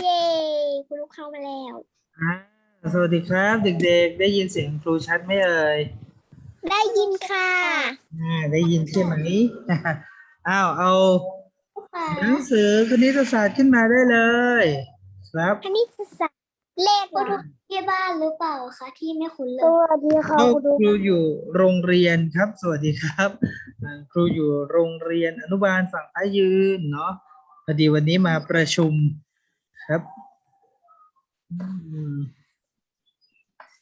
เย้คุณลูกเข้ามาแล้ว อ่าสวัสดีครับ เด็กๆ ได้ยินเสียงครูชัดไหมเอ่ยได้ยินค่ะอ่าได้ยินใช่ไหม อ้าวเอาค่ะหนังสือคณิตศาสตร์ขึ้นมาได้เลย ครับ คณิตศาสตร์เลขก็ทุกที่บ้านหรือเปล่าคะที่ไม่คุ้นเลสยวัสดีค่ะก็คุณดูครูอยู่โรงเรียนครับ สวัสดีครับอ่าครูอยู่โรงเรียนอนุบาลฝั่งท้ายยืนเนาะ พอดีวันนี้มาประชุมครับอืม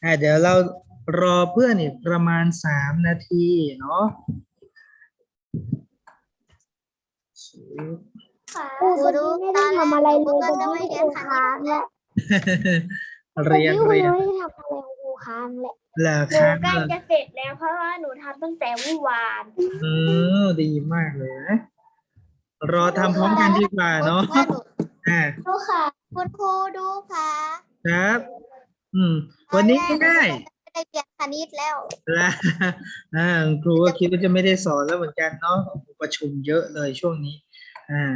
อ่าเดี๋ยวเรารอเพื่อนอีกประมาณสามนาทีเนาะครูคนนี้ไม่ได้ทำอะไรเลยตอนนี้ครูค้างและเรียนครูเรียนไม่ได้ทำอะไรครูค้างแหละเหรอหนูครับใกล้จะเสร็จแล้วเพราะว่าหนูทำตั้งแต่เมื่อวานเออดีมากเลยนะ รอทำพร้อมกันดีกว่าเนาะอ่าดูค่ะคุณครูดูค่ะครับ อืม วันนี้ง่ายไม่ได้เรียนคณิตแล้วๆละอ่าครูก็คิดว่าจะไม่ได้สอนแล้วเหมือนกันเนาะประชุมเยอะเลยช่วงนี้ อ่า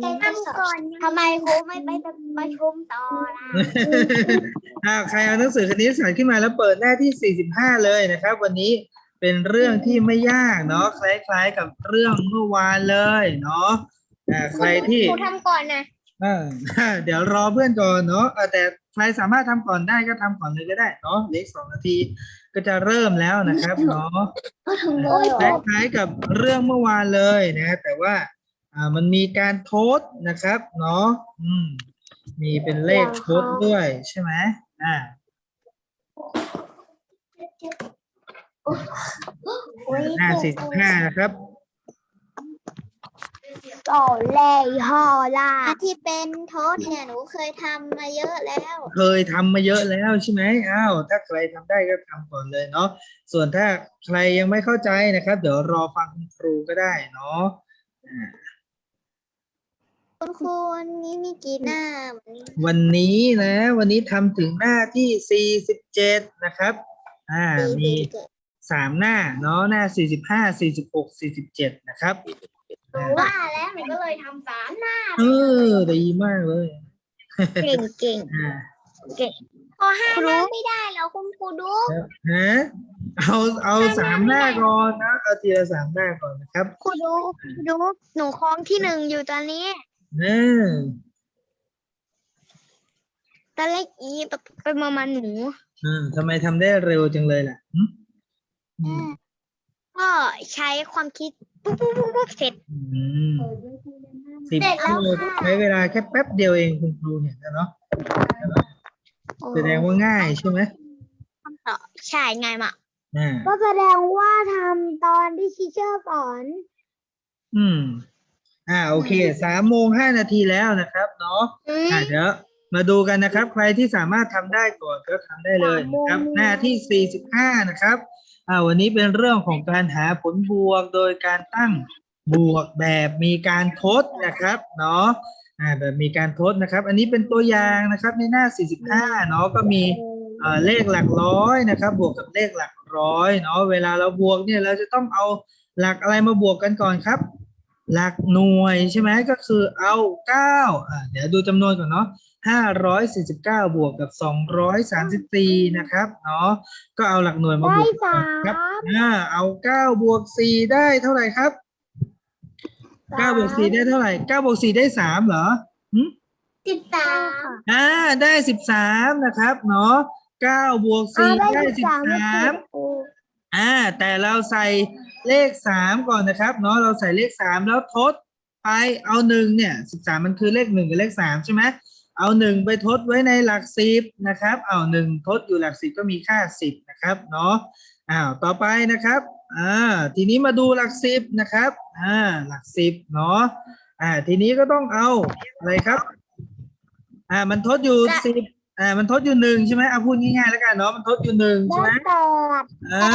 เอ็ดทำก่อนทำไมครูไม่ไปประชุมต่อล่ะอ่าใครเอาหนังสือคณิตศาสตร์ขึ้นมาแล้วเปิดหน้าที่ 45 เลยนะครับ วันนี้ เป็นเรื่องที่ไม่ยากเนาะคล้ายๆกับเรื่องเมื่อวานเลยเนาะอ่าใครที่ครูทำก่อนนะเออเดี๋ยวรอเพื่อนก่อนเนาะเออแต่ใครสามารถทำก่อนได้ก็ทำก่อนเลยก็ได้เนาะเหลืออกสองนาทีก็จะเริ่มแล้วนะครับเนาะก็ทำโอ้ยคล้ายๆกับเรื่องเมื่อวานเลยนะแต่ว่าอ่ามันมีการโทษนะครับเนาะอืมมีเป็นเลขโทษด้วยใช่ไหมอ่า หน้าสี่สิบห้านะครับ ต่อแล่ห่อล่าที่เป็นโทษเนี่ยหนูเคยทำมาเยอะแล้ว เคยทำมาเยอะแล้วใช่ไหมอ้าวถ้าใครทำได้ก็ทำก่อนเลยเนาะส่วนถ้าใครยังไม่เข้าใจนะครับ เดี๋ยวรอฟังคุณครูก็ได้เนาะคุณครูวันนี้มีกี่หน้าวันนี้นะ วันนี้ทำถึงหน้าที่สี่สิบเจ็ดนะครับ อ่ามี สามหน้าเนาะหน้าสี่สิบห้าสี่สิบหกสี่สิบเจ็ดนะครับอ่าว่าแล้วหนูก็เลยทำสามหน้าเออดีมากเลยเก่งเก่งอ่าพอห้าหน้าไม่ได้แล้วคุณครูดูฮะเอาเอาสามหน้าก่อนนะเอาทีละสามหน้าก่อนนะครับครูดูครูดูหนูคล้องที่หนึ่งอยู่ตอนนี้เออตอนแรกอีเป็นมามันหนูอืมทำไมทำได้เร็วจังเลยล่ะหึอืม ก็ใช้ความคิดปุ๊บปุ๊บปุ๊บปุ๊บเสร็จ อืมสิบชั่วโมงใช้เวลาแค่แป๊บเดียวเองคุณครูเห็นแล้วเนาะแสดงว่าง่ายใช่ไหมต่อใช่ง่ายมากอ่าก็แสดงว่าทำตอนที่ชิเชอร์สอน อืม อ่าโอเคสามโมงห้านาทีแล้วนะครับเนาะ อ่าเดี๋ยวมาดูกันนะครับ ใครที่สามารถทำได้ก่อนก็ทำได้เลยนะครับ หน้าที่ 45 นะครับ อ่าวันนี้เป็นเรื่องของการหาผลบวกโดยการตั้งบวกแบบมีการทดนะครับเนาะอ่าแบบมีการทดนะครับ อันนี้เป็นตัวอย่างนะครับในหน้า 45 เนาะก็มีเอ่อเลขหลักร้อยนะครับ บวกกับเลขหลักร้อยเนาะเวลาเราบวกเนี่ยเราจะต้องเอาหลักอะไรมาบวกกันก่อนครับ หลักหน่วยใช่ไหมก็คือเอาเก้าอ่าเดี๋ยวดูจำนวนก่อนเนาะ ห้าร้อยสี่สิบเก้าบวกกับสองร้อยสามสิบสี่นะครับเนาะก็เอาหลักหน่วยมาบได้วกสาครับมอ่าเอาเก้าบวกสี่ได้เท่าไหร่ครับเก้าบวกสี่ได้เท่าไหร่เก้าบวกสี่ได้สามเหรอหึสิบสามอ่าได้สิบสามนะครับเนาะเก้าบวกอ่าสี่ได้ได้สิสิบบสามสามครูอ่าแต่เราใส่เลขสามก่อนนะครับเนาะเราใส่เลขสามแล้วทดไปเอาหนึ่งเนี่ยสิบสามมันคือเลขหนึ่งกับเลขสามใช่ไหม เอาหนึ่งไปทดไว้ในหลักสิบนะครับ เอาหนึ่งทดอยู่หลักสิบก็มีค่าสิบนะครับเนาะอ้าวต่อไปนะครับอ่าทีนี้มาดูหลักสิบนะครับอ่าหลักสิบเนาะอ่าทีนี้ก็ต้องเอาอะไรครับอ่ามันทดอยู่สิบอ่ามันทดอยู่หนึ่งใช่ไหมเอาพูดง่ายๆแล้วกันเนาะมันทดอยู่หนึ่งใช่ไหมได้แปดอ่า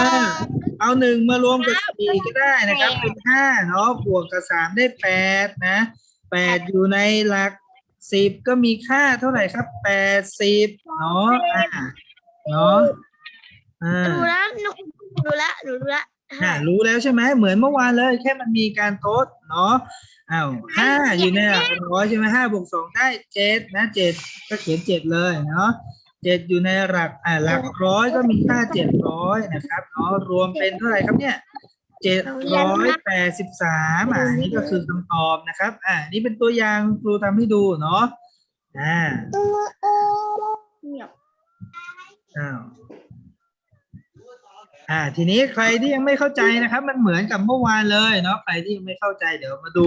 เอาหนึ่งมารวมกับสี่ก็ได้นะครับเป็นห้าเนาะบวกกับสามได้แปดนะแปดอยู่ในหลัก สิบก็มีค่าเท่าไหร่ครับแปดสิบเนาะอ่าเนาะอ่าดูแล้วหนูดูละหนูดูละอ่ารู้แล้วใช่ไหมเหมือนเมื่อวานเลย แค่มันมีการทดเนาะอ้าวห้าอยู่ในหลักร้อยใช่ไหมห้าบวกสองได้เจ็ดนะเจ็ดก็เขียนเจ็ดเลยเนาะเจ็ดอยู่ในหลักอ่าหลักร้อยก็มีค่าเจ็ดร้อยนะครับเนาะรวมเป็นเท่าไหร่ครับเนี่ย เจ็ดร้อยแปดสิบสามอ่านี่ก็คือคำตอบนะครับ อ่า นี่เป็นตัวอย่างครูทำให้ดูเนาะอ่าอ้าวอ่า ทีนี้ใครที่ยังไม่เข้าใจนะครับ มันเหมือนกับเมื่อวานเลยเนาะใครที่ยังไม่เข้าใจเดี๋ยวมาดู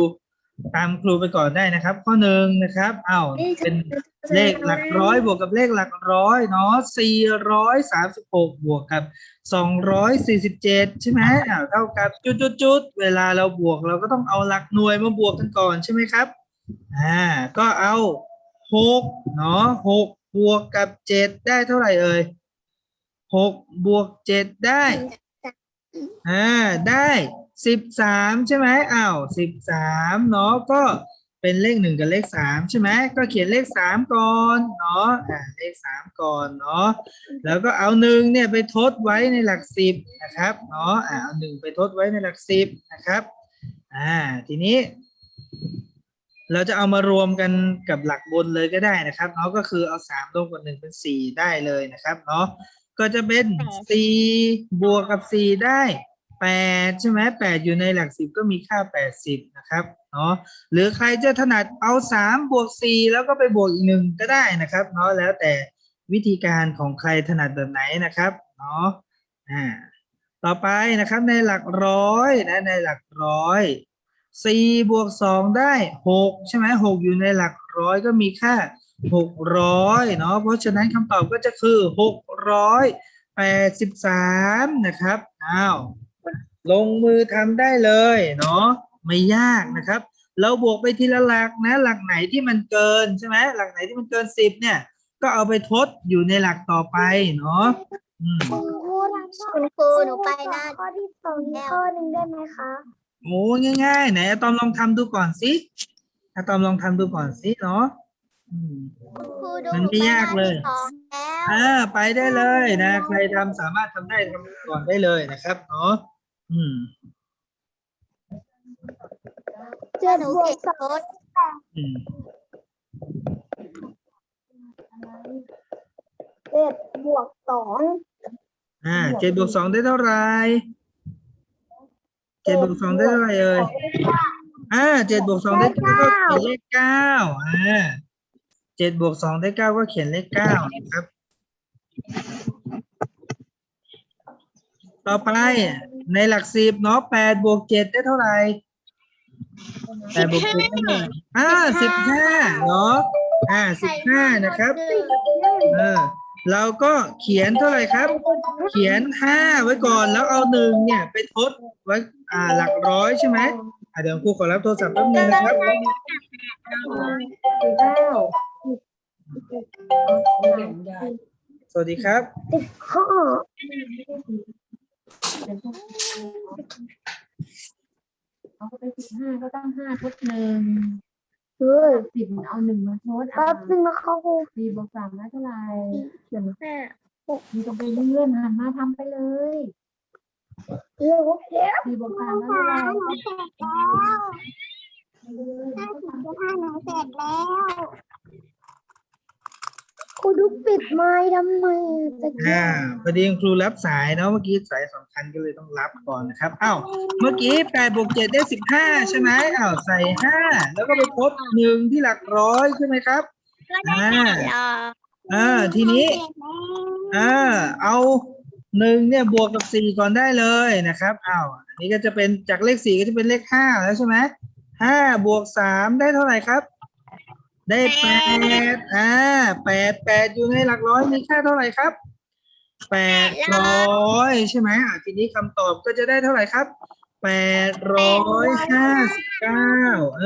ตามครูไปก่อนได้นะครับ ข้อหนึ่งนะครับอ้าวเป็นเลขหลักร้อยบวกกับเลขหลักร้อยเนาะสี่ร้อยสามสิบหกบวกกับสองร้อยสี่สิบเจ็ดใช่ไหมอ้าวเท่ากับจุดจุดจุดๆๆเวลาเราบวกเราก็ต้องเอาหลักหน่วยมาบวกกันก่อนใช่ไหมครับอ่าก็เอาหกเนาะหกบวกกับเจ็ดได้เท่าไหร่เอ่ยหกบวกเจ็ดได้อ่าได้ สิบสามใช่ไหมอ้าวสิบสามเนาะก็เป็นเลขหนึ่งกับเลขสามใช่ไหมก็เขียนเลขสามก่อนเนาะอ่าเลขสามก่อนเนาะแล้วก็เอาหนึ่งเนี่ยไปทดไว้ในหลักสิบนะครับเนาะอ่าเอาหนึ่งไปทดไว้ในหลักสิบนะครับอ่าทีนี้ เราจะเอามารวมกันกับหลักบนเลยก็ได้นะครับเนาะก็คือเอาสามรวมกับหนึ่งเป็นสี่ได้เลยนะครับเนาะก็จะเป็นสี่บวกกับสี่ได้ แปดใช่ไหมแปดอยู่ในหลักสิบก็มีค่าแปดสิบนะครับเนาะหรือใครจะถนัดเอาสามบวกสี่แล้วก็ไปบวกอีกหนึ่งก็ได้นะครับเนาะแล้วแต่วิธีการของใครถนัดแบบไหนนะครับเนาะอ่าต่อไปนะครับในหลักร้อยนะในหลักร้อยสี่บวกสองได้หกใช่ไหมหกอยู่ในหลักร้อยก็มีค่าหกร้อยเนาะเพราะฉะนั้นคำตอบก็จะคือหกร้อยแปดสิบสามนะครับอ้าว ลงมือทำได้เลยเนาะไม่ยากนะครับ เราบวกไปทีละหลักนะหลักไหนที่มันเกินใช่ไหมหลักไหนที่มันเกินสิบเนี่ย ก็เอาไปทดอยู่ในหลักต่อไปเนาะอืมคุณครูทำคุณครูหนูไปหน้าข้อที่สองอีกข้อหนึ่งได้ไหมคะโอ้ง่ายๆไหนอะตอมลองทำดูก่อนสิอะตอมลองทำดูก่อนสิเนาะอืมคุณครูดูมันไม่ยากเลยหนูไปหน้าที่สองแล้วอ่าไปได้เลยนะ ใครทำสามารถทำได้ทำก่อนได้เลยนะครับเนาะ อืมเจ็ดหนูบวเก็กบสองรถอืมเจ็ดบวกสองอ่าเจ็ดบวกสองได้เท่าไหร่เจ็ดบวกสองได้เท่าไหร่เอ่ยอ่าเจ็ดบวกสองได้เก้าก็เขียนเลขเก้าอ่าเจ็ดบวกสองได้เก้าก็เขียนเลขเก้านะครับ ต่อไปในหลักสิบเนาะแปดบวกเจ็ดได้เท่าไหร่แปดบวกเจ็ดได้เท่าไหร่อ่าสิบห้าเนาะอ่าสิบห้านะครับเออเราก็เขียนเท่าไหร่ครับ เขียนห้าไว้ก่อนแล้วเอาหนึ่งเนี่ยไปทดไว้อ่าหลักร้อยใช่ไหมอ่าเดี๋ยวครูขอรับโทรศัพท์แป๊บนึงนะครับเก้าสวัสดีครับ สิบห้าเอาไปสิบห้าก็ต้องห้าทดหนึ่งเฮ้ยสิบเอาหนึ่งมาทดแป๊บนึงนะคะครูสี่บวกสามได้เท่าไหร่เขียนห้ามีตรงไปเลื่อนหันมาทำไปเลยเร็วเร็วสี่บวกสามได้เท่าไหร่หนูเสร็จแล้วห้าสิบห้าหนูเสร็จแล้ว ครูดุกปิดไม้ทำไมตะกี้อ่าพอดีครูรับสายเนาะเมื่อกี้สายสำคัญก็เลยต้องรับก่อนนะครับอ้าวเมื่อกี้แปดบวกเจ็ดได้สิบห้าใช่ไหมอ้าวใส่ห้าแล้วก็ไปทดหนึ่งที่หลักร้อยใช่ไหมครับอ่าอ่าทีนี้ อ่าเอาหนึ่งเนี่ยบวกกับสี่ก่อนได้เลยนะครับอ้าวอันนี้ก็จะเป็นจากเลขสี่ก็จะเป็นเลขห้าแล้วใช่ไหมห้าบวกสามได้เท่าไหร่ครับ ได้แปดอ่าแปดแปดอยู่ในหลักร้อยมีค่าเท่าไหร่ครับแปดร้อยใช่ไหมอ่าทีนี้คำตอบก็จะได้เท่าไหร่ครับแปดร้อยห้าสิบเก้าเอ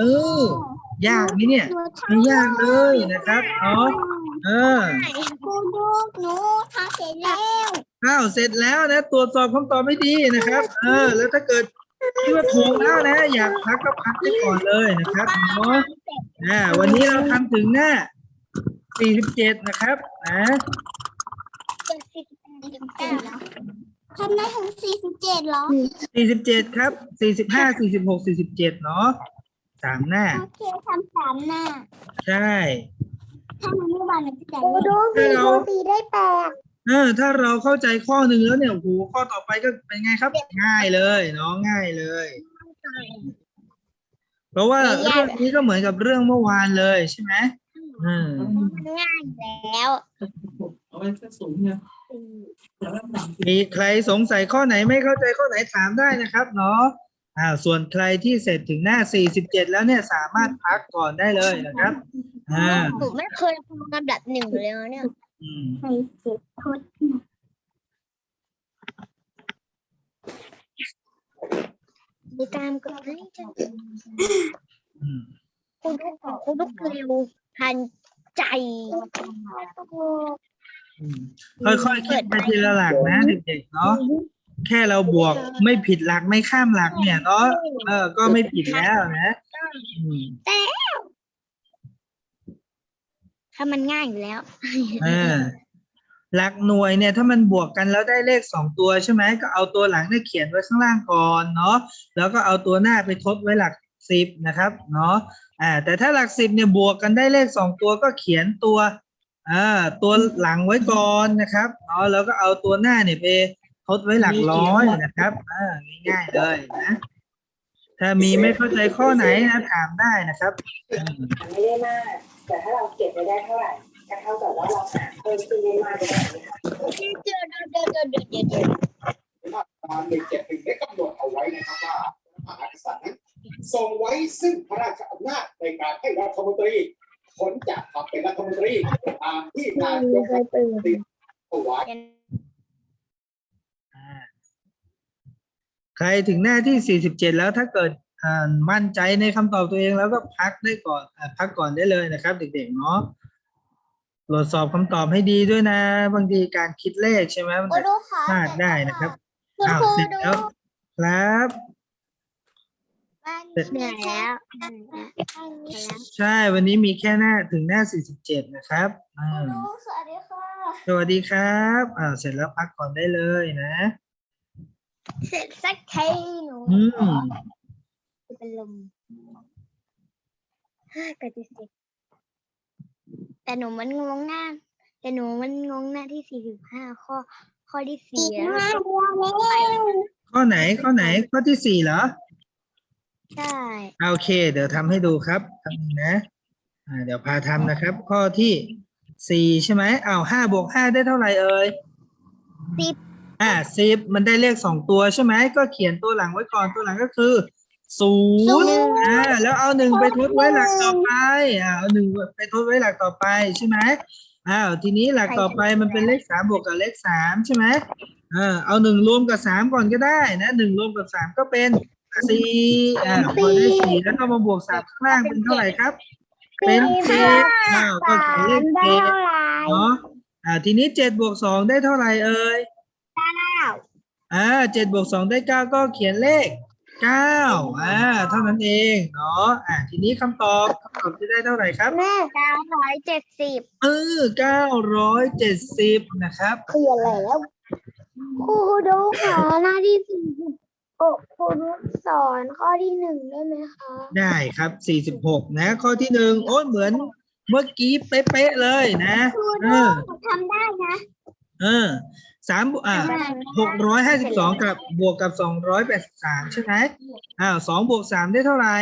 อยากไหมเนี่ยไม่ยากเลยนะครับเนาะเออครูดูหนูทำเสร็จแล้วอ้าวเสร็จแล้วนะ ตรวจสอบคำตอบไม่ดีนะครับ เออ แล้วถ้าเกิด คิดว่าถูกแล้วนะ อยากพักก็พักไปก่อนเลยนะครับเนาะอ่าวันนี้เราทำถึงหน้า47 นะครับนะเจ็ดสิบแปดสิบเก้าแล้วทำได้ถึงสี่สิบเจ็ดเหรอสี่สิบเจ็ดครับสี่สิบห้าสี่สิบหกสี่สิบเจ็ดเนาะสามหน้า โอเคทำสามหน้าใช่ ถ้ามันไม่บานมันจะได้โอ้ดูถ้าเราสีได้แปด เออถ้าเราเข้าใจข้อหนึ่งแล้วเนี่ยโอ้โหข้อต่อไปก็เป็นไงครับ ง่ายเลยเนาะง่ายเลย เพราะว่าเรื่องนี้ก็เหมือนกับเรื่องเมื่อวานเลยใช่ไหมอืมง่ายแล้วเอาไว้แค่สูงเนี่ยแต่ว่าต่ำมีใครสงสัยข้อไหนไม่เข้าใจข้อไหนถามได้นะครับเนาะอ่าส่วนใครที่เสร็จถึงหน้า 47 แล้วเนี่ยสามารถพักก่อนได้เลยนะครับ อ่าหนูไม่เคยทำลำดับหนึ่งเลยนะเนี่ยอืม ใส่เจ็ดทดมีตามกันให้จังอืมคุณลูกของคุณลูกเร็วทันใจอืมค่อยๆคิดไปทีละหลักนะเด็กๆเนาะแค่เราบวกไม่ผิดหลักไม่ข้ามหลักเนี่ยเนาะเออก็ไม่ผิดแล้วนะอืม ถ้ามันง่ายอยู่แล้วอ่าหลักหน่วยเนี่ยถ้ามันบวกกันแล้วได้เลขสองตัวใช่ไหมก็เอาตัวหลังเนี่ยเขียนไว้ข้างล่างก่อนเนาะแล้วก็เอาตัวหน้าไปทดไว้หลักสิบนะครับเนาะอ่าแต่ถ้าหลักสิบเนี่ยบวกกันได้เลขสองตัวก็เขียนตัวอ่าตัวหลังไว้ก่อนนะครับเนาะแล้วก็เอาตัวหน้าเนี่ยไปทดไว้หลักร้อยนะครับอ่าง่ายๆเลยนะถ้ามีไม่เข้าใจข้อไหนนะถามได้นะครับอืมไม่ได้มาก แต่ถ้าเราเก็บไปได้เท่าไหร่ก็เท่ากับว่าเราหาเพิ่มขึ้นได้มากเลยนะคะเดี๋ยวเดี๋ยวเดี๋ยวเดี๋ยวเดี๋ยวเดี๋ยวมาตราหนึ่งเจ็ดหนึ่งได้กำหนดเอาไว้นะครับว่าพระมหากษัตริย์นั้นทรงไว้ซึ่งพระราชอำนาจในการให้รัฐมนตรีพ้นจากความเป็นรัฐมนตรีตามที่นายกรัฐมนตรีเอาไว้ใครถึงหน้าที่ 47 แล้วถ้าเกิดอ่า มั่นใจในคำตอบตัวเองแล้วก็พักได้ก่อนอ่าพักก่อนได้เลยนะครับ เด็กๆเนาะตรวจสอบคำตอบให้ดีด้วยนะ บางทีการคิดเลขใช่ไหมมันโอ้จะดูค่ะพลาดได้นะครับคุณอ้าวครูเสร็จดูแล้วครับบ้านเหนื่อยแล้วบ้านนี้ใช่วันนี้มีแค่หน้าถึงหน้า47นะครับอ่าดูสวัสดีค่ะสวัสดีครับอ่าเสร็จแล้วพักก่อนได้เลยนะ เสร็จสักทีหนูอืมจะ เป็นลมห้ากติสิบแต่หนูมันงงหน้า แต่หนูมันงงหน้าที่สี่สิบห้าข้อ ข้อที่อีสี่กอะห้าเดือนแล้วข้อไหนข้อไหนข้อที่สี่เหรอใช่อ่าโอเค เดี๋ยวทำให้ดูครับทำนึงนะอ่าเดี๋ยวพาทำนะครับ ข้อที่สี่ใช่ไหมอ้าวห้าบวกห้าได้เท่าไหร่เอ่ยสิบอ่าสิบมันได้เลขสองตัวใช่ไหมก็เขียนตัวหลังไว้ก่อนตัวหลังก็คือ ศูนย์อ่าแล้วเอาหนึ่งไปทดไว้หลักต่อไปอ่าเอาหนึ่งไปทดไว้หลักต่อไปใช่ไหมอ้าวทีนี้หลักต่อไปมันเป็นเลขสามบวกกับเลขสามใช่ไหมอ่าเอาหนึ่งรวมกับสามก่อนก็ได้นะหนึ่งรวมกับสามก็เป็นสี่อ่าพอได้สี่แล้วก็มาบวกสามข้างล่างเป็นเท่าไหร่ครับ เป็นเจ็ดอ้าวก็เขียนเลขได้เจ็ดเท่าไหร่เนาะอ่าทีนี้เจ็ดบวกสองได้เท่าไหร่เอ่ยอ่าเจ็ดบวกสองได้เก้าก็เขียนเลข เก้าอ่า เท่านั้นเองเนาะ อ่า ทีนี้คำตอบคำตอบจะได้เท่าไหร่ครับ แม่เก้าร้อยเจ็ดสิบเออเก้าร้อยเจ็ดสิบนะครับเคลียร์แล้วครูดูค่ะหน้าที่สี่สิบโอ้ครูดูสอนข้อที่หนึ่งได้ไหมคะ ได้ครับสี่สิบหกนะ ข้อที่หนึ่งโอ้ยเหมือนเมื่อกี้เป๊ะๆเลยนะ ครูเอดูอ ทำได้นะ เออ สามบวกอ่าหกร้อยห้าสิบสองกับบวกกับสองร้อยแปดสิบสามใช่ไหมอ้าวสองบวกสามได้เท่าไหร่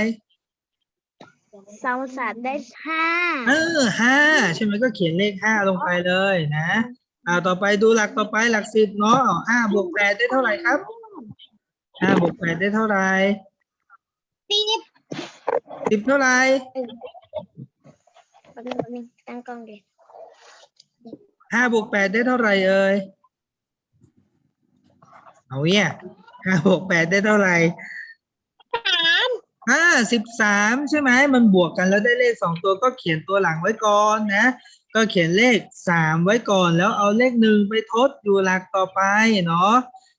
สองสามได้ห้าเออห้าใช่ไหมก็เขียนเลขห้าลงไปเลยนะอ่าต่อไปดูหลักต่อไปหลักสิบเนาะห้าบวกแปดได้เท่าไหร่ครับห้าบวกแปดได้เท่าไหร่สิบสิบเท่าไหร่แป๊บนึงแป๊บนึงตั้งกล้องเด็ห้าบวกแปดได้เท่าไหร่เอ่ย เอาเนี่ยห้าบวกแปดได้เท่าไหร่ห้าสิบสามใช่ไหมมันบวกกันแล้วได้เลขสองตัวก็เขียนตัวหลังไว้ก่อนนะ ก็เขียนเลขสามไว้ก่อนแล้วเอาเลขหนึ่งไปทดอยู่หลักต่อไปเนาะ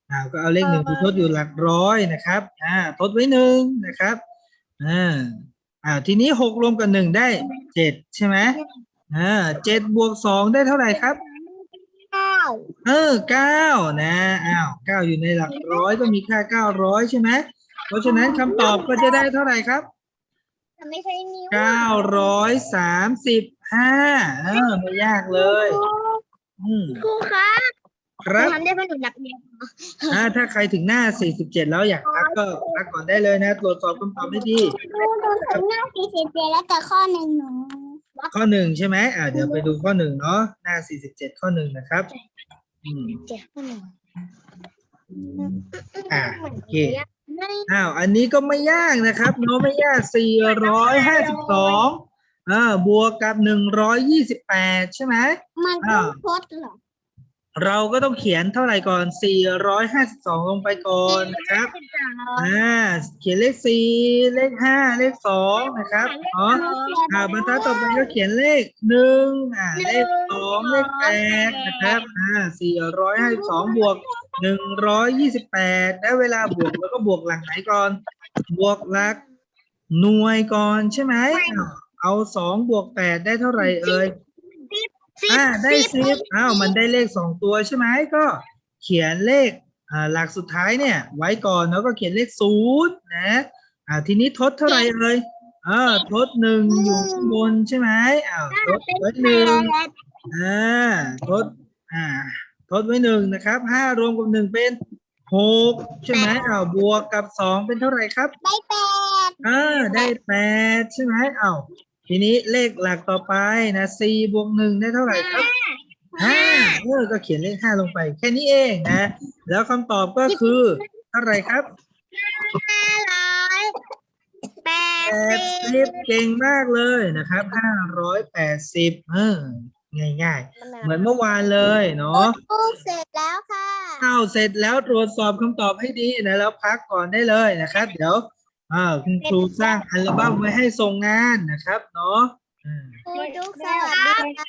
อ่าก็เอาเลขหนึ่งไปทดอยู่หลักร้อยนะครับอ่าทดไว้หนึ่งนะครับอ่าอ่าทีนี้หกรวมกับหนึ่งได้เจ็ดใช่ไหมอ่าเจ็ดบวกสองได้เท่าไหร่ครับ เก้าเออเก้านะอ้าวเก้าอยู่ในหลักร้อยก็มีค่าเก้าร้อยใช่ไหมเพราะฉะนั้นคำตอบก็จะได้เท่าไหร่ครับไม่ใช่นิ้วเก้าร้อยสามสิบห้าเออไม่ยากเลยอืมครูคะครับทำได้เพราะหนูนับเรียนอ่าถ้าใครถึงหน้า47แล้วอยากพักก็พักก่อนได้เลยนะ ตรวจสอบคำตอบให้ดีครูดูถึงหน้าสี่สิบเจ็ดแล้วแต่ข้อหนึ่งหนู ข้อหนึ่งใช่ไหมอ่าเดี๋ยวไปดูข้อหนึ่งเนาะหน้า47ข้อหนึ่งนะครับอืมเจ็ดข้อหนึ่งอ่าโอเคอ้าวอันนี้ก็ไม่ยากนะครับเนาะไม่ยาก452อ่าบวกกับ128ใช่ไหมมันต้องทดเหรอ เราก็ต้องเขียนเท่าไหร่ก่อน 452 ลงไปก่อนนะครับ อ่า เขียนเลข 4 เลข 5 เลข 2 นะครับเนาะอ่าบรรทัดต่อไปก็เขียนเลขหนึ่งอ่า เลขสองเลขแปดนะครับ อ่าสี่ร้อยห้าสิบสองบวกหนึ่งร้อยยี่สิบแปดแล้วเวลาบวกแล้วก็บวกหลักไหนก่อน บวกหลักหน่วยก่อนใช่ไหมอ้าวเอาสองบวกแปดได้เท่าไหร่เอ่ย อ่าได้สิบอ้าวมันได้เลขสองตัวใช่ไหมก็เขียนเลขอ่าหลักสุดท้ายเนี่ย ไว้ก่อนแล้วก็เขียนเลขศูนย์นะอ่าทีนี้ทดเท่าไหร่เอ่ยอ่าทดหนึ่งอยู่ข้างบนใช่ไหมอ้าวทดไว้หนึ่งอ่าทดอ่าทดไว้หนึ่งนะครับห้ารวมกับหนึ่งเป็นหกใช่ไหมอ้าวบวกกับสองเป็นเท่าไหร่ครับ ได้แปดอ่าได้แปดใช่ไหมอ้าว ทีนี้เลขหลักต่อไปนะสี่บวกหนึ่งได้เท่าไหร่ครับห้าเออก็เขียนเลขห้าลงไป แค่นี้เองนะ แล้วคำตอบก็คือเท่าไหร่ครับห้าร้อยแปดแปดสิสิบบเก่งมากเลยนะครับห้าร้อยแปดสิบเออง่ายๆ เหมือนเมื่อวานเลยเนาะ ลูกเสร็จแล้วค่ะ เข้าเสร็จแล้วตรวจสอบคำตอบให้ดีนะแล้วพักก่อนได้เลยนะครับ เดี๋ยว อ่าคุณครูสร้างอัลบั้มไว้ให้ส่งงานนะครับเนาะอืมครูดุกสวัสดีค่ะ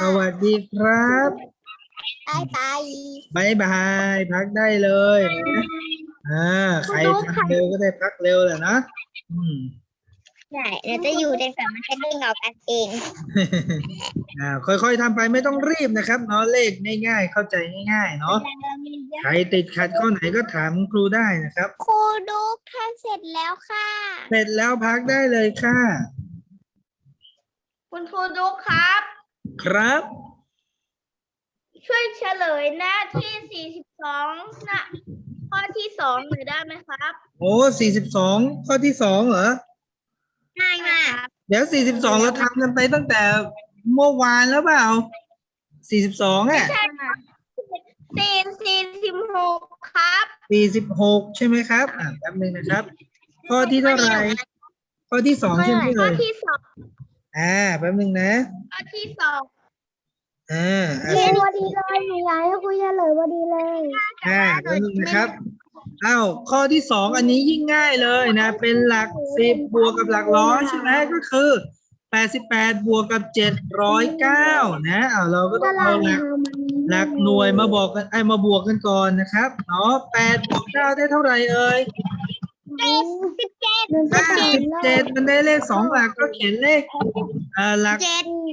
สวัสดีครับบายบายบายบายพักได้เลยนะอ่าใครทำเร็วก็ได้พักเร็วแหละนะอืม ใช่เราจะอยู่ในฝั่งมันจะดึงออกกันเองอ่าค่อยๆทำไปไม่ต้องรีบนะครับเนาะเลขง่ายๆเข้าใจง่าย ๆ เนาะใครติดขัดข้อไหนก็ถามครูได้นะครับ ครูดุกทำเสร็จแล้วค่ะ เสร็จแล้วพักได้เลยค่ะ คุณครูดุกครับ ครับ ช่วยเฉลยหน้าที่สี่สิบสองนะข้อที่สองหน่อยได้ไหมครับ โอ้สี่สิบสองข้อที่สองเหรอ ง่ายมากเดี๋ยวสี่สิบสองเราทำกันไปตั้งแต่เมื่อวานแล้วเปล่าสี่สิบสองอะใช่ค่ะสี่สี่สิบหกครับสี่สิบหกใช่ไหมครับ อ่าแป๊บนึงนะครับ ข้อที่เท่าไหร่ข้อที่สองใช่ไหมข้เอ่อยที่สองอ่าแป๊บนึงนะข้อที่สองอ่าอ่าเรียนวันดีเลยหนูอยากให้คุยเฉลยวันดีเลย อ่าแป๊บนึงนะครับ อ้าวข้อที่สองอันนี้ยิ่งง่ายเลยนะ เป็นหลักสิบบวกกับหลักร้อยใช่ไหมก็คือแปดสิบแปดบวกกับเจ็ดร้อยเก้านะอ้าวเราก็ต้องเอาหลักหลักหน่วยมาบอกกันไอ้มาบวกกันก่อนนะครับเนาะแปดบวกเก้าได้เท่าไหร่เอ่ยสิบเจ็ดสิบเจ็ดมันได้เลขสองหลักก็เขียนเลขเอ่อหลัก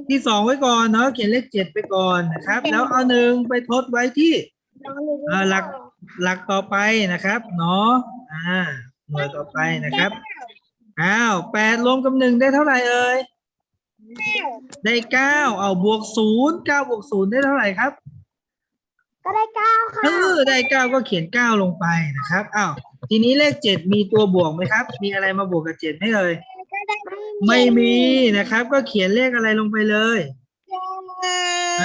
ที่สองไว้ก่อนเนาะเขียนเลขเจ็ดไปก่อนนะครับ แล้วเอาหนึ่งไปทดไว้ที่เอ่อหลัก หลักต่อไปนะครับเนาะอ่าหน่วยต่อไปนะครับอ้าวแปดรวมกับหนึ่งได้เท่าไหร่เอ่ยได้เก้าเอาบวกศูนย์เก้าบวกศูนย์ได้เท่าไหร่ครับก็ได้เก้าค่ะเออได้เก้าก็เขียนเก้าลงไปนะครับอ้าวทีนี้เลขเจ็ดมีตัวบวกไหมครับ มีอะไรมาบวกกับเจ็ดไหมเอ่ยไม่มีนะครับ ก็เขียนเลขอะไรลงไปเลย อ่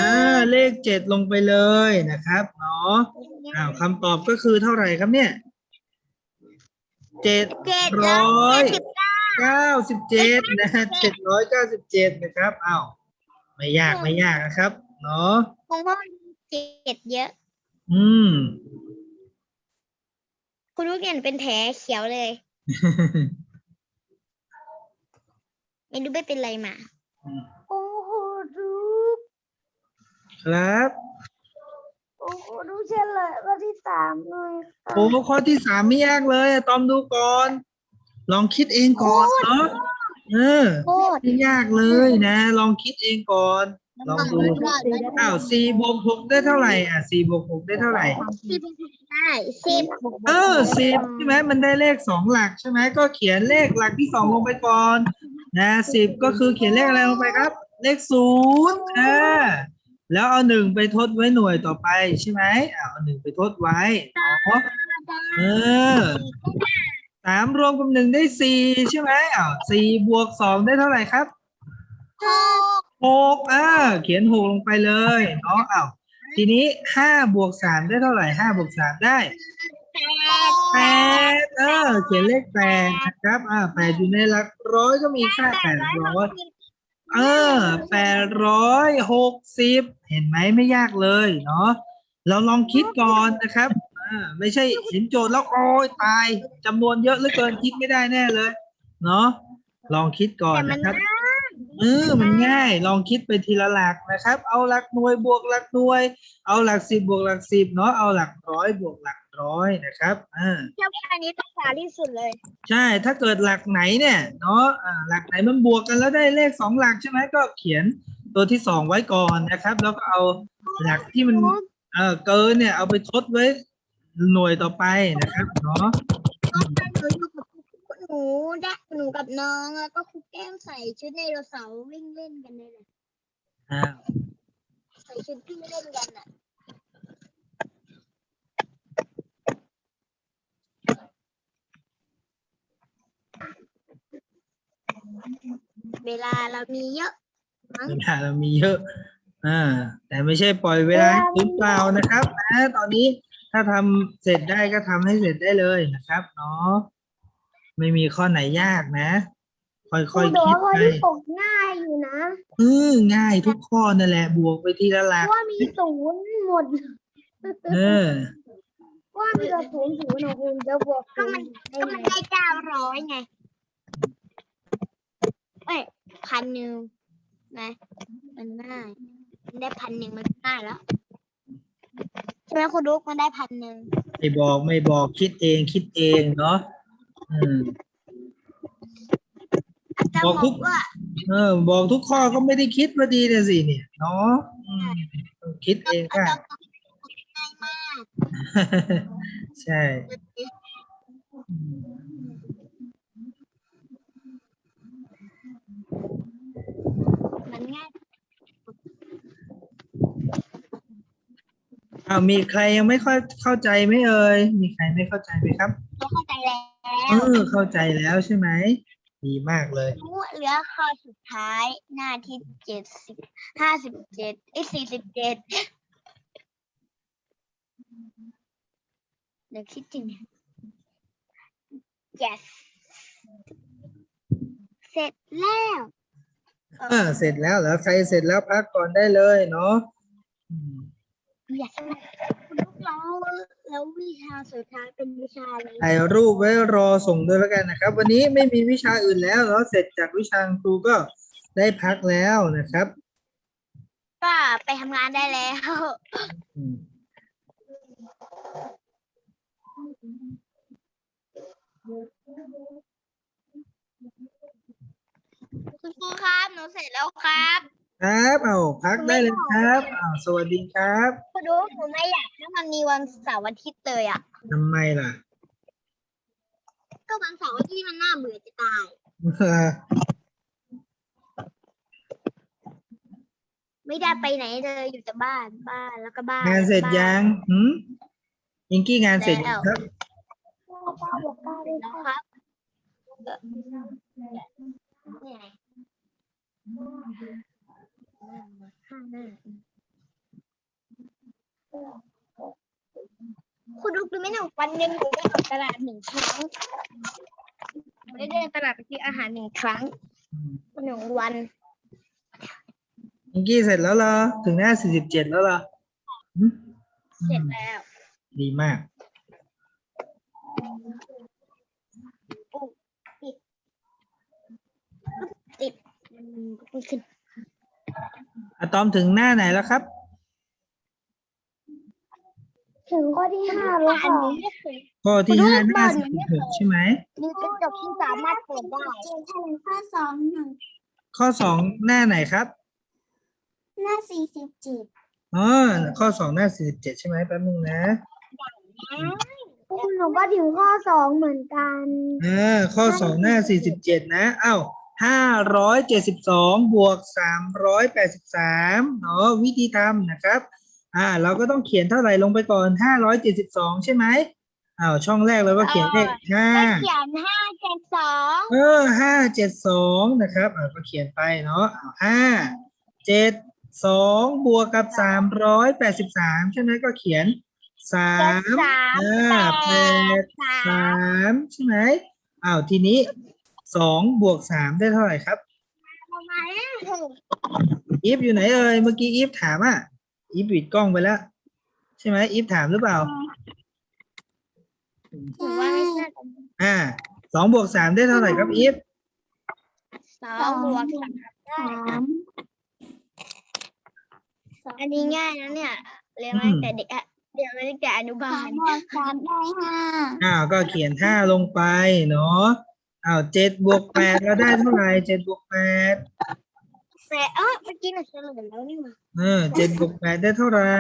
าเลขเจ็ดลงไปเลยนะครับเนาะอ้าวคำตอบก็คือเท่าไหร่ครับเนี่ยเจ็ดเจ็ดร้อยสิบเก้าเก้าสิบเจ็ดนะเจ็ดร้อยเก้าสิบเจ็ดนะครับอ้าวไม่ยากไม่ยากนะครับ เนาะคงพ่อเจ็ดเยอะ อืม คุณลูกเห็นเป็นแผลเขียวเลยไม่รู้ไม่เป็นไรมาโอ้โหดู ครับโอ้โหดูเฉลยวันที่สามหน่อยค่ะโอ้ข้อที่สามไม่ยากเลยอะตอมดูก่อน ลองคิดเองก่อนเนาะเออโคตรไม่ยากเลยนะ ลองคิดเองก่อน ลองดูอ้าวสี่บวกหกได้เท่าไหร่อะสี่บวกหกได้เท่าไหร่ สิบได้สิบเออสิบใช่ไหมมันได้เลขสองหลักใช่ไหมก็เขียนเลขหลักที่สองลงไปก่อน นะสิบก็คือเขียนเลขอะไรลงไปครับ เลขศูนย์อ่า แล้วเอาหนึ่งไปทดไว้หน่วยต่อไปใช่ไหมอ่าเอาหนึ่งไปทดไว้เนาะเออสามรวมกับหนึ่งได้สี่ใช่ไหมอ้าวสี่บวกสองได้เท่าไหร่ครับหกหกอ่าเขียนหกลงไปเลยเนาะอ้าวทีนี้ห้าบวกสามได้เท่าไหร่ห้าบวกสามได้แปดแปดเออเขียนเลขแปดนะครับอ่าแปดอยู่ในหลักร้อยก็มีค่าแปดร้อย เออแปดร้อยหกสิบเห็นไหมไม่ยากเลยเนาะเราลองคิดก่อนนะครับอ่าไม่ใช่เห็นโจทย์แล้วโอ้ยตายจำนวนเยอะเหลือเกินคิดไม่ได้แน่เลย เนาะลองคิดก่อนนะครับ เออมันง่าย ลองคิดไปทีละหลักนะครับ เอาหลักหน่วยบวกหลักหน่วย เอาหลักสิบบวกหลักสิบเนาะเอาหลักร้อยบวกหลักร้อยนะครับอ่าเจ้าแค่นี้ภาษาที่สุดเลย ใช่ถ้าเกิดหลักไหนเนี่ยเนาะอ่าหลักไหนมันบวกกันแล้วได้เลขสองหลักใช่ไหมก็เขียนตัวที่สองไว้ก่อนนะครับ แล้วก็เอาหลักที่มันเออเกินเนี่ยเอาไปทดไว้หน่วยต่อไปนะครับเนาะก็ตอนหนูอยู่กับห นูแดกหนูกับน้องแล้วก็ครูแก้มใส่ชุดไดโนเสาร์วิ่งเล่นกันเลยนะอ่าใส่ชุดวิ่งเล่นกันอะเวลาเรามีเยอะเวลาเรามีเยอะ อ่า แต่ไม่ใช่ปล่อยเวลาให้ศูนย์เปล่านะครับนะตอนนี้ถ้าทำเสร็จได้ก็ทำให้เสร็จได้เลยนะครับเนาะ ไม่มีข้อไหนยากนะ ค่ครูอยโดๆคิดข้อไปที่ตกง่ายอยู่นะเออง่ายทุกข้อนั่นแหละ บวกไปทีละหลักว่ามีศูนย์หมดเออว่ามีแต่ศูนย์ศูนย์นะคุณจะบวกก็มันได้ก็ไหมมันได้เก้าร้อยไงเอ้ยพันหนึ่งนะมันง่ายมันได้พันหนึ่งมันง่ายแล้วใช่ไหมคุณลูกมันได้พันหนึ่งไม่บอกไม่บอกคิดเองคิดเองเนาะ อืมอาจารย์บอกบทุอกกว่าเออ บอกทุกข้อก็ไม่ได้คิดพอดีนะสิเนี่ยเนาะอืมต้องคิดเองอาค่ะจารย์บอกง่ายมากใช่อืมมันง่ายอ้าวมีใครยังไม่ค่อยเข้าใจไหมเอ่ยมีใครไม่เข้าใจไหมครับเราเข้าใจแล้ว เออเข้าใจแล้วใช่ไหมดีมากเลยรู้เหลือข้อสุดท้ายหน้าที่เจ็ดสิบห้าสิบเจ็ดไอ้สี่สิบเจ็ดเดี๋ยวคิดจริง yes เสร็จแล้วอ่าเสร็จแล้วเหรอใครเสร็จแล้วพักก่อนได้เลยเนาะอืม yes แล้วแล้ววิชาสุดท้ายเป็นวิชาอะไรถ่ายรูปไว้รอส่งด้วยแล้วกันนะครับ วันนี้ไม่มีวิชาอื่นแล้วเนาะเสร็จจากวิชาครูก็ได้พักแล้วนะครับ ก็ไปทำงานได้แล้วอืมคุณครูครับหนูเสร็จแล้วครับ ครับเอาพักได้เลยครับอ้าวสวัสดีครับคุณดูหนูไม่อยากให้มันมีวันเสาร์อาทิตย์เลยอะทำไมล่ะ ก็วันเสาร์อาทิตย์มันน่าเบื่อจะตาย ไม่ได้ไปไหนเลยอยู่แต่บ้านบ้านแล้วก็บ้านงานเสร็จบ้ยังหืมยิงกี้งานเสร็จยังครับป้าบอกป้าได้แล้วค่ะครับเนี่ยข้างหน้าคุณดูดูไหมหนู วันหนึ่งหนูได้ออกตลาดหนึ่งครั้งหนูได้เดินตลาดไปซื้ออาหารหนึ่งครั้งหนึ่งวันยิงกี้เสร็จแล้วเหรอ ถึงหน้าสี่สิบเจ็ดแล้วเหรอหืมเสร็จแล้วดีมาก ติดมันไม่ขึ้นอะตอมถึงหน้าไหนแล้วครับ ถึง ข้อที่ห้าแล้วอันค่ะนี้ไม่เคยข้อที่ห้าหน้าบ้านสี่มันไม่สิบเคหยกใช่ไหมมีกระจกที่สามารถเปิดได้ข้อสองหนึ่งข้อสองหน้าไหนครับหหน้าสี่สิบเจ็ดอ๋อข้อสองหน้าสี่สิบเจ็ดใช่ไหมแป๊บนึงนะหนูก็ถึงข้อสองเหมือนกันอ่าข้อสองหน้าสี่สิบเจ็ดนะอ้าวห้าร้อยเจ็ดสิบสองบวกสามร้อยแปดสิบสามเนาะวิธีทำนะครับ อ่า เราก็ต้องเขียนเท่าไหร่ลงไปก่อนห้าร้อยเจ็ดสิบสองใช่ไหมอ้าวช่องแรกเราก็เขียนเลขห้าเขียนห้าเจ็ดสองเออห้าเจ็ดสองนะครับอ่าก็เขียนไปเนาะอ้าวห้าเจ็ดสองบวกกับสามร้อยแปดสิบสามใช่ไหมก็เขียนสาเจ็ดมสามอ่าแปดสาสามมใช่ไหมอ้าวทีนี้สองบวกสามได้เท่าไหร่ครับประมาณนี้อีฟอยู่ไหนเอ่ยเมื่อกี้อีฟถามอะ อีฟปิดกล้องไปแล้ว ใช่ไหมอีฟถามหรือเปล่าถือว่าไม่ใช่อ่าสองบวกสามได้เท่าไหร่ครับอีฟสองบวกสามสามอันนี้ง่ายนะเนี่ยเรียนมาตั้งแต่เด็กอะเรียนมาตั้งแต่อนุบาสาลมบวกสามได้ห้าอ้าวก็เขียนห้าลงไปเนาะอ้าวเจ็ดบวกแปดเราได้เท่าไหร่เจ็ดบวกแปด แต่เออเมื่อกี้หนูเฉลยแล้วนี่หว่าเออเจ็ดบวกแปดได้เท่าไหร่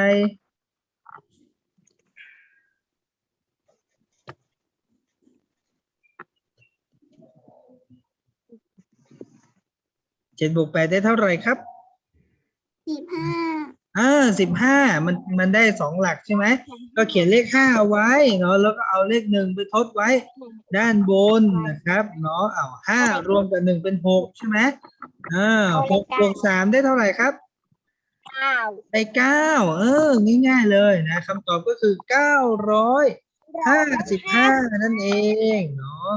เจ็ดบวกแปดได้เท่าไหร่ครับ สิบห้า อ่าสิบห้ามันมันได้สองหลักใช่ไหมก็เขียนเลขห้าเอาไว้เนาะแล้วก็เอาเลขหนึ่งไปทดไว้ ด้านบนนะครับเนาะเอาห้ารวมกับหนึ่งเป็นหกใช่ไหมอ่าหกบวกสามได้เท่าไหร่ครับเก้าได้เก้าเออง่ายๆเลยนะคำตอบก็คือเก้าร้อยห้าสิบห้านั่นเองเนาะ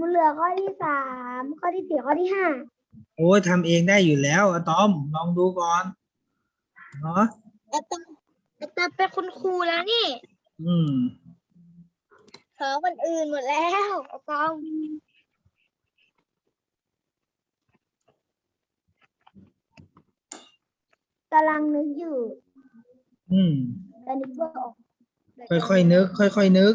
มันเหลือข้อที่สามข้อที่สี่ข้อที่ห้าโอ้ยทำเองได้อยู่แล้วอะตอมลองดูก่อนเนาะแต่ต้องแต่เป็นคุณครูแล้วนี่อืมเผลอคนอื่นหมดแล้วต้องกำลังนึกอยู่อืม แต่นึกไม่ออก ค่อยๆนึก ค่อยๆนึก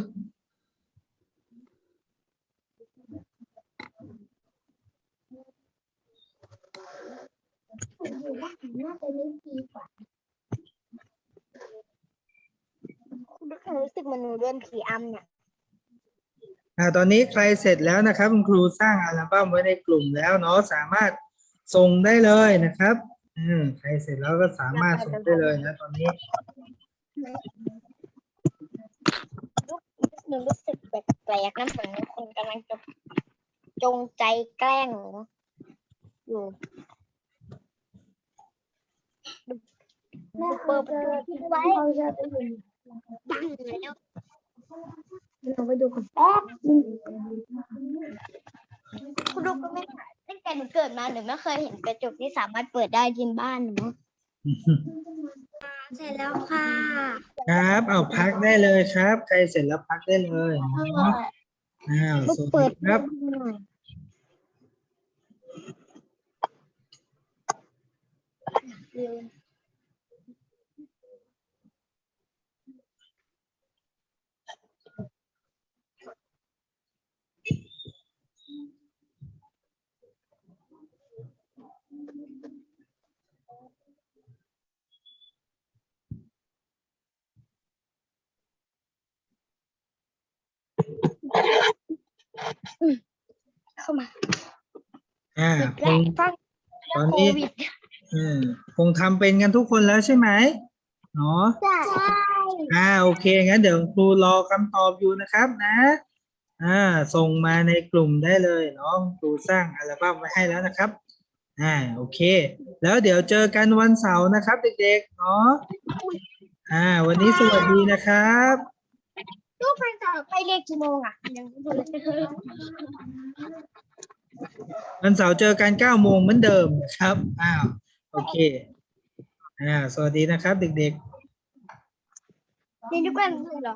น่าจะนึกดีกว่ารู้สึกเหมันหนูโดนผีอำเนี่ย อ่าตอนนี้ใครเสร็จแล้วนะครับ คุณครูสร้างอัลบั้มไว้ในกลุ่มแล้วเนาะสามารถส่งได้เลยนะครับ อืมใครเสร็จแล้วก็สามารถส่งได้เลยนะตอนนี้ หนูรู้สึกแปลกๆนะเหมือนคนกำลังจะจงใจแกล้งหนูอยู่ แม่เคยเจอที่ไว้เขาจะไปอยู่ดังแล้วหนูไปดูกันแป๊บนึงคุณลูกก็ไม่ค่ะตั้งแต่หนูเกิดมาหนูไม่เคยเห็นกระจกที่สามารถเปิดได้ที่บ้านหนูเสร็จแล้วค่ะ ครับ เอาพักได้เลยครับ ใครเสร็จแล้วพักได้เลยเนาะอ้าวลูกสวัสเปิดีดครับหน่อยเร็ว อ่าปิดคแล้งฟังตอนโคนี้วิดอืมคงทำเป็นกันทุกคนแล้วใช่ไหมเนาะ ใช่อ่าโอเคงั้นเดี๋ยวครูรอคำตอบอยู่นะครับนะ อ่า ส่งมาในกลุ่มได้เลยเนาะครูสร้างอัลบั้มไว้ให้แล้วนะครับ อ่าโอเค แล้วเดี๋ยวเจอกันวันเสาร์นะครับ เด็กๆเนาะอ่า วันนี้สวัสดีนะครับ ลูกไปต่อไปเรียกกี่โมงอะยังไม่รู้เลย วันเสาร์เจอกันเก้าโมงเหมือนเดิมนะครับ อ้าว โอเค อ่า สวัสดีนะครับ เด็กๆ นี่ทุกคนเหรอ